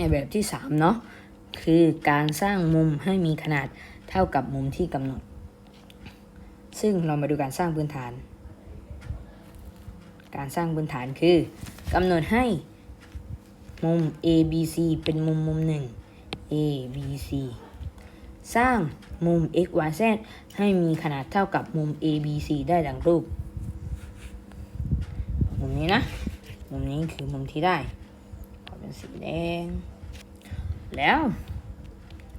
ในแบบที่สามเนาะคือการสร้างมุมให้มีขนาดเท่ากับมุมที่กำหนด ซึ่งเรามาดูการสร้างพื้นฐาน การสร้างพื้นฐานคือกำหนดให้มุม A B C เป็นมุมมุมหนึ่ง A B C สร้างมุม x y z ให้มีขนาดเท่ากับมุม A B C ได้ดังรูป มุมนี้นะ มุมนี้คือมุมที่ได้ เป็นสีแดง แล้ว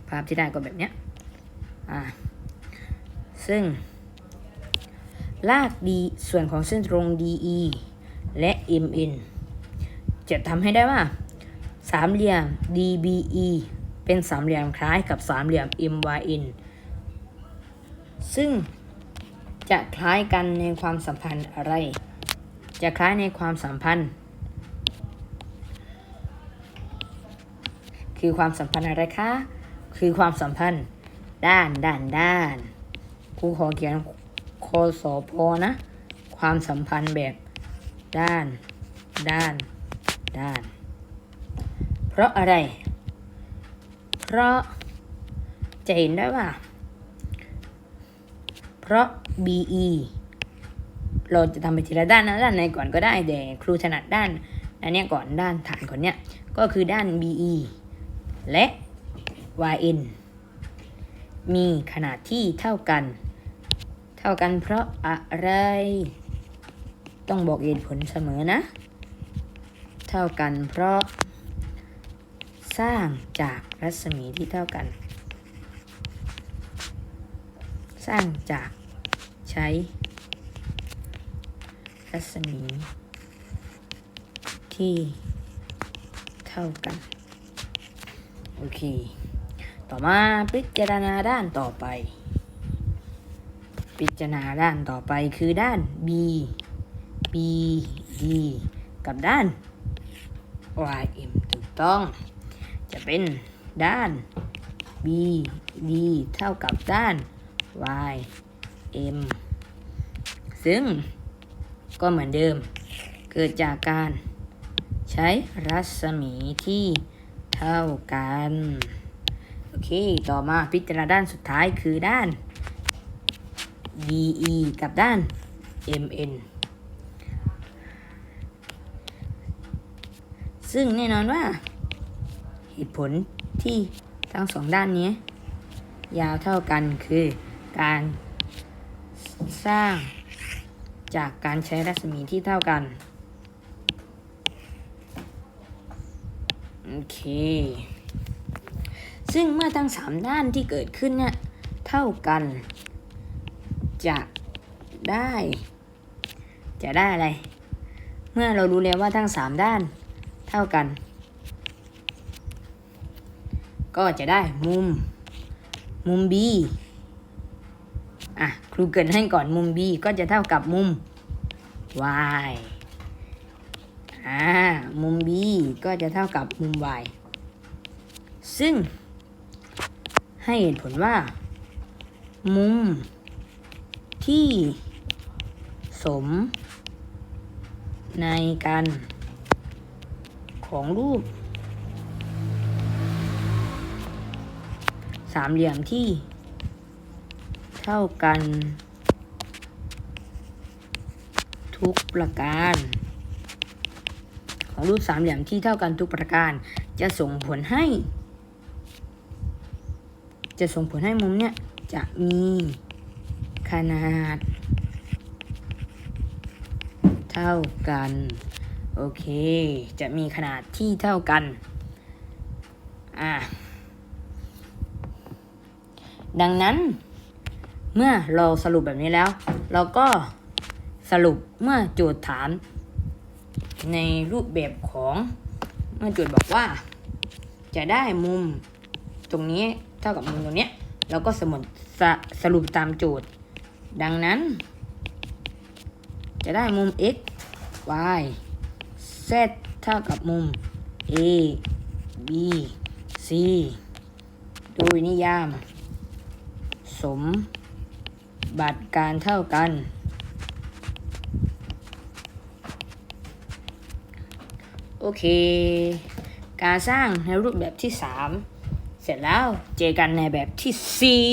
ภาพที่ได้ก็แบบเนี้ยอ่าซึ่ง ลาก d ส่วนของเส้นตรง DE และ MN จะทำให้ได้ว่า สามเหลี่ยม DBE เป็นสามเหลี่ยมคล้ายกับสามเหลี่ยม MYN ซึ่งจะคล้ายกันในความสัมพันธ์อะไร จะคล้ายในความสัมพันธ์ คือความสัมพันธ์อะไรคะ คือความสัมพันธ์ ด้านด้านด้านครูขอเขียนคอสอพอนะ ความสัมพันธ์แบบด้าน ด้าน ด้าน เพราะอะไร เพราะจะเห็นได้ว่า เพราะ BE เราจะทำไปทีละด้านนะด้านในก่อนก็ได้แต่ครูถนัดด้านอันเนี้ยก่อนด้านฐานก่อนเนี้ยก็คือด้าน BE และ YN มีขนาดที่เท่ากัน เท่ากันเพราะอะไร ต้องบอกเหตุผลเสมอนะ เท่ากันเพราะ สร้างจากรัศมีที่เท่ากัน สร้างจากใช้ รัศมี ที่เท่ากัน โอเค ต่อมาพิจารณาด้านต่อไป พิจารณาด้านต่อไปคือด้าน B B D กับด้าน Y M ถูกต้อง จะเป็นด้าน B D เท่ากับด้าน Y M ซึ่งก็เหมือนเดิม เกิดจากการใช้รัศมีที่ เท่ากัน โอเค ต่อมาพิจารณาด้านสุดท้ายคือด้าน DE กับด้าน MN ซึ่งแน่นอนว่า เหตุผลที่ทั้งสองด้านนี้ ยาวเท่ากันคือการสร้างจากการใช้รัศมีที่เท่ากัน โอเค ซึ่งเมื่อทั้งสามด้านที่เกิดขึ้นเนี่ยเท่ากัน จะได้ จะได้อะไร เมื่อเรารู้แล้วว่าทั้งสามด้านเท่ากัน ก็จะได้มุม มุม B อะ ครูเกรินให้ก่อนมุม B ก็จะเท่ากับมุม Y อ่า มุม B ก็จะเท่ากับมุม Y ซึ่ง ให้เหตุผลว่า มุม ที่ สม ในกัน ของรูป สามเหลี่ยมที่ เท่ากัน ทุกประการ ของรูปสามเหลี่ยมที่เท่ากันทุกประการ จะส่งผลให้ จะส่งผลให้มุมเนี้ยจะมีขนาด เท่ากัน โอเค จะมีขนาดที่เท่ากัน อะดังนั้น เมื่อเราสรุปแบบนี้แล้ว เราก็สรุปเมื่อโจทย์ถาม ในรูปแบบของเมื่อโจทย์บอกว่า จะได้มุมตรงนี้เท่ากับมุมตรงนี้ยเราก็สมุดสสรุปตามโจทย์ ดังนั้น จะได้มุม x y z เท่ากับมุม a b c โดยนิยาม สมบัติการเท่ากัน โอเค การสร้างในรูปแบบที่สามเสร็จแล้วเจอกันในแบบที่สี่